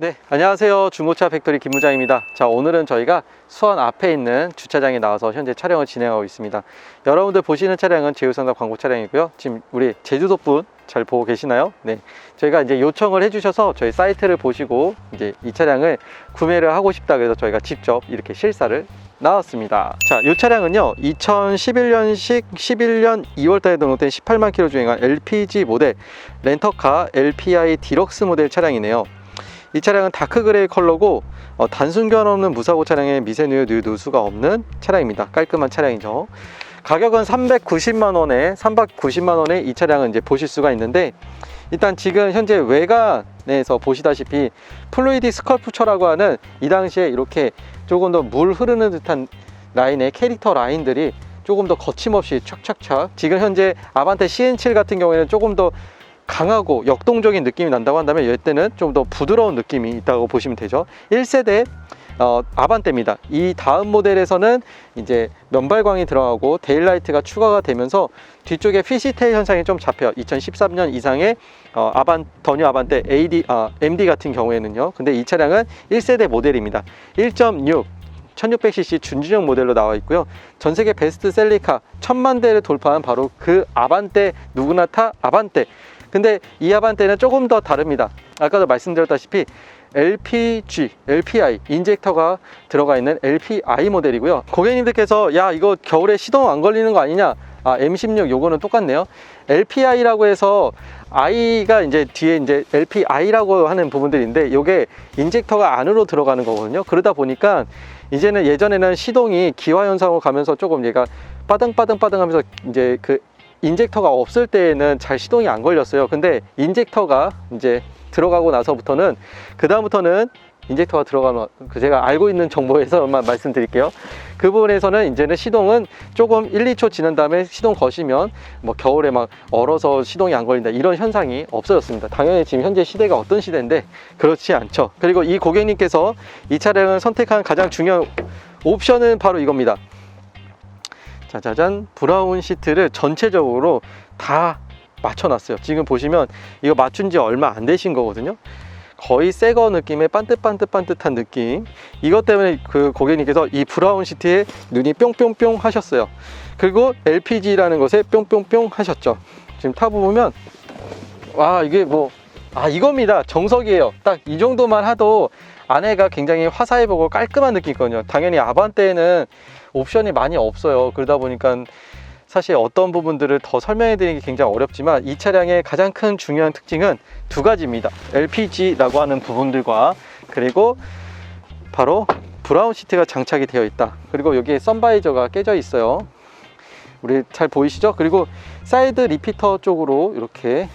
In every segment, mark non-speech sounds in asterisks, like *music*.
네, 안녕하세요. 중고차 팩토리 김무장입니다. 자, 오늘은 저희가 수원 앞에 있는 주차장에 나와서 현재 촬영을 진행하고 있습니다. 여러분들 보시는 차량은 제휴선다 광고 차량이고요. 지금 우리 제주도 분 잘 보고 계시나요? 네. 저희가 이제 요청을 해주셔서 저희 사이트를 보시고 이제 이 차량을 구매를 하고 싶다 그래서 저희가 직접 이렇게 실사를 나왔습니다. 자, 이 차량은요, 2011년식 11년 2월달에 등록된 18만 킬로 주행한 LPG 모델 렌터카 LPI 디럭스 모델 차량이네요. 이 차량은 다크 그레이 컬러고 어, 단순 견 없는 무사고 차량에 미세누유 누유 누수가 없는 차량입니다. 깔끔한 차량이죠. 가격은 390만 원에 390만 원에 이 차량은 이제 보실 수가 있는데 일단 지금 현재 외관에서 보시다시피 플루이디 스컬프처라고 하는 이 당시에 이렇게 조금 더 물 흐르는 듯한 라인의 캐릭터 라인들이 조금 더 거침없이 촥촥촥 지금 현재 아반떼 CN7 같은 경우에는 조금 더 강하고 역동적인 느낌이 난다고 한다면 이때는 좀 더 부드러운 느낌이 있다고 보시면 되죠. 1세대 어, 아반떼입니다. 이 다음 모델에서는 이제 면발광이 들어가고 데일라이트가 추가가 되면서 뒤쪽에 피시테일 현상이 좀 잡혀요. 2013년 이상의 어, 아반 더뉴 아반떼 AD 아, MD 같은 경우에는요. 근데 이 차량은 1세대 모델입니다. 1.6 1600cc 준준형 모델로 나와 있고요. 전 세계 베스트 셀리카 천만 대를 돌파한 바로 그 아반떼 누구나 타 아반떼. 근데 이 아반떼는 조금 더 다릅니다. 아까도 말씀드렸다시피 LPG, LPI 인젝터가 들어가 있는 LPI 모델이고요. 고객님들께서 야 이거 겨울에 시동 안 걸리는 거 아니냐? 아 M16 요거는 똑같네요. LPI라고 해서 I가 이제 뒤에 이제 LPI라고 하는 부분들인데 이게 인젝터가 안으로 들어가는 거거든요. 그러다 보니까 이제는 예전에는 시동이 기화 현상으로 가면서 조금 얘가 빠등빠등빠등 하면서 이제 그 인젝터가 없을 때에는 잘 시동이 안 걸렸어요. 근데 인젝터가 이제 들어가고 나서부터는 그 다음부터는 인젝터가 들어가는 그 제가 알고 있는 정보에서만 *laughs* 말씀드릴게요. 그 부분에서는 이제는 시동은 조금 1, 2초 지난 다음에 시동 거시면 뭐 겨울에 막 얼어서 시동이 안 걸린다 이런 현상이 없어졌습니다. 당연히 지금 현재 시대가 어떤 시대인데 그렇지 않죠. 그리고 이 고객님께서 이 차량을 선택한 가장 중요한 옵션은 바로 이겁니다. 짜자잔 브라운 시트를 전체적으로 다 맞춰놨어요. 지금 보시면 이거 맞춘 지 얼마 안 되신 거거든요. 거의 새거 느낌의 반듯반듯반듯한 느낌. 이것 때문에 그 고객님께서 이 브라운 시트에 눈이 뿅뿅뿅 하셨어요. 그리고 LPG라는 것에 뿅뿅뿅 하셨죠. 지금 타보면 와 이게 뭐 아 이겁니다. 정석이에요. 딱 이 정도만 하도 안에가 굉장히 화사해 보고 깔끔한 느낌이거든요. 당연히 아반떼는 옵션이 많이 없어요. 그러다 보니까 사실 어떤 부분들을 더 설명해 드리기 굉장히 어렵지만 이 차량의 가장 큰 중요한 특징은 두 가지입니다. LPG라고 하는 부분들과 그리고 바로 브라운 시트가 장착이 되어 있다. 그리고 여기에 선바이저가 깨져 있어요. 우리 잘 보이시죠? 그리고 사이드 리피터 쪽으로 이렇게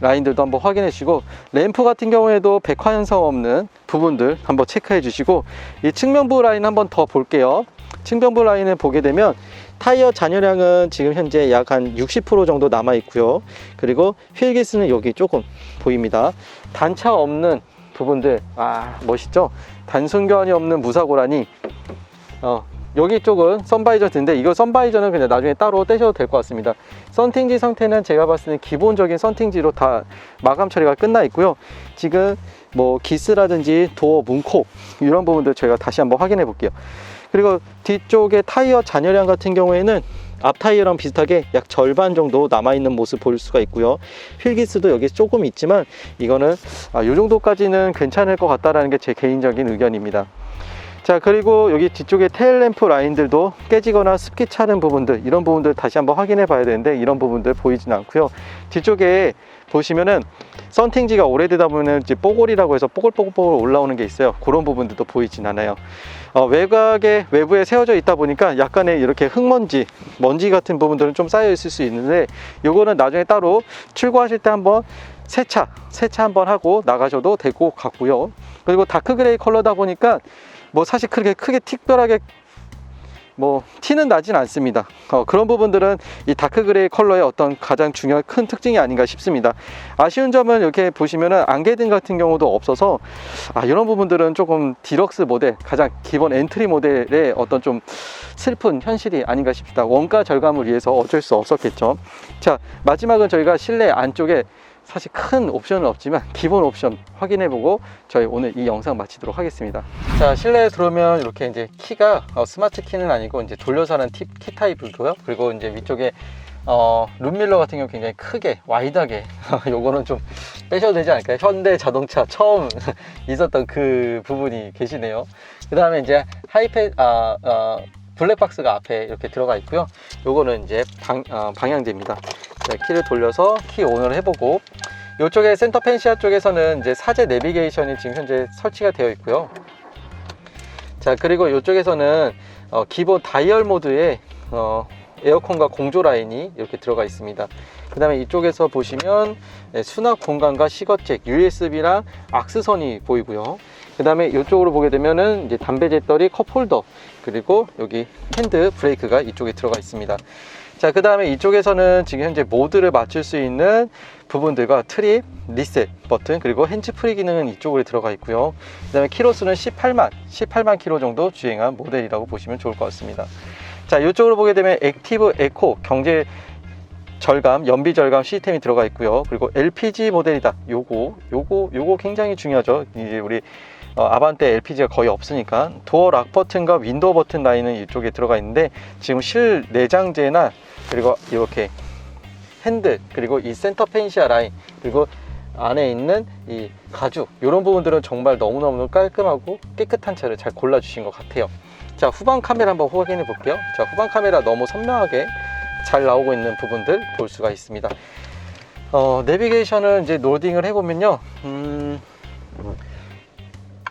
라인들도 한번 확인해 주시고 램프 같은 경우에도 백화 현상 없는 부분들 한번 체크해 주시고 이 측면부 라인 한번 더 볼게요. 측면부 라인을 보게 되면 타이어 잔여량은 지금 현재 약 한 60% 정도 남아 있고요. 그리고 휠 기스는 여기 조금 보입니다. 단차 없는 부분들 아 멋있죠? 단순견이 없는 무사고라니 어, 여기 쪽은 선바이저인데 이거 선바이저는 그냥 나중에 따로 떼셔도 될 것 같습니다. 선팅지 상태는 제가 봤을 때는 기본적인 선팅지로 다 마감 처리가 끝나 있고요. 지금 뭐 기스라든지 도어 문콕 이런 부분들 저희가 다시 한번 확인해 볼게요. 그리고 뒤쪽에 타이어 잔여량 같은 경우에는 앞 타이어랑 비슷하게 약 절반 정도 남아있는 모습 볼 수가 있고요. 휠기스도 여기 조금 있지만 이거는 아, 이 정도까지는 괜찮을 것 같다라는 게 제 개인적인 의견입니다. 자 그리고 여기 뒤쪽에 테일램프 라인들도 깨지거나 습기 차는 부분들 이런 부분들 다시 한번 확인해 봐야 되는데 이런 부분들 보이진 않고요. 뒤쪽에 보시면은 썬팅지가 오래되다 보면 이제 뽀골이라고 해서 뽀글뽀글 올라오는 게 있어요. 그런 부분들도 보이진 않아요. 어, 외곽에 외부에 세워져 있다 보니까 약간의 이렇게 흙먼지 먼지 같은 부분들은 좀 쌓여 있을 수 있는데 요거는 나중에 따로 출고하실 때 한번 세차 세차 한번 하고 나가셔도 될것 같고요. 그리고 다크 그레이 컬러다 보니까 뭐 사실 그렇게 크게 특별하게 뭐 티는 나진 않습니다. 어, 그런 부분들은 이 다크 그레이 컬러의 어떤 가장 중요한 큰 특징이 아닌가 싶습니다. 아쉬운 점은 이렇게 보시면은 안개등 같은 경우도 없어서 아, 이런 부분들은 조금 디럭스 모델 가장 기본 엔트리 모델의 어떤 좀 슬픈 현실이 아닌가 싶다. 원가 절감을 위해서 어쩔 수 없었겠죠. 자 마지막은 저희가 실내 안쪽에 사실 큰 옵션은 없지만 *laughs* 기본 옵션 확인해보고 저희 오늘 이 영상 마치도록 하겠습니다. 자 실내에 들어오면 이렇게 이제 키가 어, 스마트 키는 아니고 이제 돌려서 하는 티, 키 타입이고요. 그리고 이제 위쪽에 어, 룸밀러 같은 경우 굉장히 크게 와이드하게 *laughs* 요거는 좀 빼셔도 되지 않을까요? 현대 자동차 처음 *laughs* 있었던 그 부분이 계시네요. 그 다음에 이제 하이패 아, 아, 블랙박스가 앞에 이렇게 들어가 있고요. 요거는 이제 방, 어, 방향제입니다. 네, 키를 돌려서 키 온을 해보고 이쪽에 센터 펜시아 쪽에서는 이제 사제 내비게이션이 지금 현재 설치가 되어 있고요. 자 그리고 이쪽에서는 어, 기본 다이얼 모드에 어, 에어컨과 공조 라인이 이렇게 들어가 있습니다. 그 다음에 이쪽에서 보시면 네, 수납 공간과 시거잭, USB랑 악스선이 보이고요. 그 다음에 이쪽으로 보게 되면은 이제 담배 재떨이 컵홀더 그리고 여기 핸드 브레이크가 이쪽에 들어가 있습니다. 자, 그 다음에 이쪽에서는 지금 현재 모드를 맞출 수 있는 부분들과 트립, 리셋 버튼, 그리고 핸즈 프리 기능은 이쪽으로 들어가 있고요. 그 다음에 키로수는 18만, 18만 키로 정도 주행한 모델이라고 보시면 좋을 것 같습니다. 자, 이쪽으로 보게 되면 액티브 에코 경제 절감, 연비 절감 시스템이 들어가 있고요. 그리고 LPG 모델이다. 요거, 요거, 요거 굉장히 중요하죠. 이제 우리 어, 아반떼 LPG가 거의 없으니까 도어 락 버튼과 윈도우 버튼 라인은 이쪽에 들어가 있는데 지금 실 내장재나 그리고 이렇게 핸들 그리고 이 센터 펜시아 라인 그리고 안에 있는 이 가죽 이런 부분들은 정말 너무너무 깔끔하고 깨끗한 차를 잘 골라 주신 것 같아요. 자 후방 카메라 한번 확인해 볼게요. 자 후방 카메라 너무 선명하게 잘 나오고 있는 부분들 볼 수가 있습니다. 어, 내비게이션을 이제 로딩을 해보면요 음,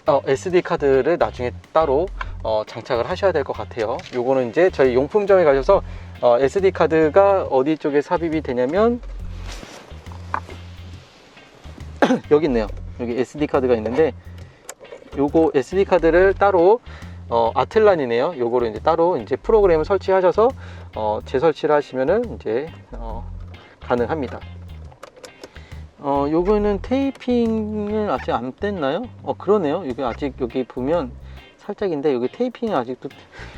어, SD 카드를 나중에 따로 어, 장착을 하셔야 될 것 같아요. 요거는 이제 저희 용품점에 가셔서 어, SD 카드가 어디 쪽에 삽입이 되냐면 *clears throat* 여기 있네요. 여기 SD 카드가 있는데 요거 SD 카드를 따로 어, 아틀란이네요. 요거를 이제 따로 이제 프로그램을 설치하셔서 어, 재설치를 하시면은 이제 어, 가능합니다. 어, 요거는 테이핑을 아직 안 뗐나요? 어, 그러네요. 여기 아직 여기 보면 살짝인데 여기 테이핑이 아직도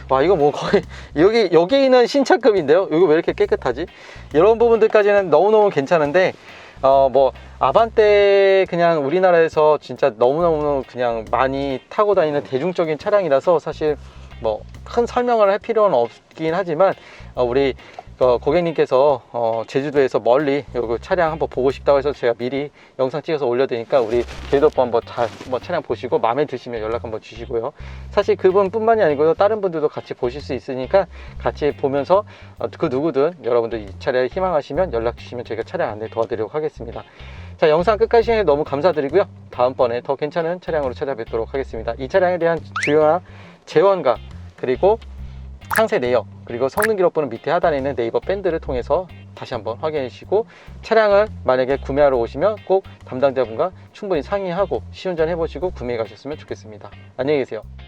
와 이거 뭐 거의 *laughs* 여기 여기는 신차급인데요. 여기 왜 이렇게 깨끗하지? 이런 부분들까지는 너무너무 괜찮은데 어 뭐 아반떼 그냥 우리나라에서 진짜 너무너무 그냥 많이 타고 다니는 대중적인 차량이라서 사실 뭐 큰 설명을 할 필요는 없긴 하지만 어, 우리 어, 고객님께서 어, 제주도에서 멀리 여기 차량 한번 보고 싶다고 해서 제가 미리 영상 찍어서 올려드니까 우리 제주도 한번 잘 한번 차량 보시고 마음에 드시면 연락 한번 주시고요. 사실 그분뿐만이 아니고요 다른 분들도 같이 보실 수 있으니까 같이 보면서 어, 그 누구든 여러분들 이 차량에 희망하시면 연락 주시면 저희가 차량 안내 도와드리도록 하겠습니다. 자 영상 끝까지 시청해 너무 감사드리고요. 다음번에 더 괜찮은 차량으로 찾아뵙도록 하겠습니다. 이 차량에 대한 주요한 재원과 그리고 상세 내역 그리고 성능 기록부는 밑에 하단에 있는 네이버 밴드를 통해서 다시 한번 확인해 주시고 차량을 만약에 구매하러 오시면 꼭 담당자분과 충분히 상의하고 시운전 해보시고 구매해 가셨으면 좋겠습니다. 안녕히 계세요.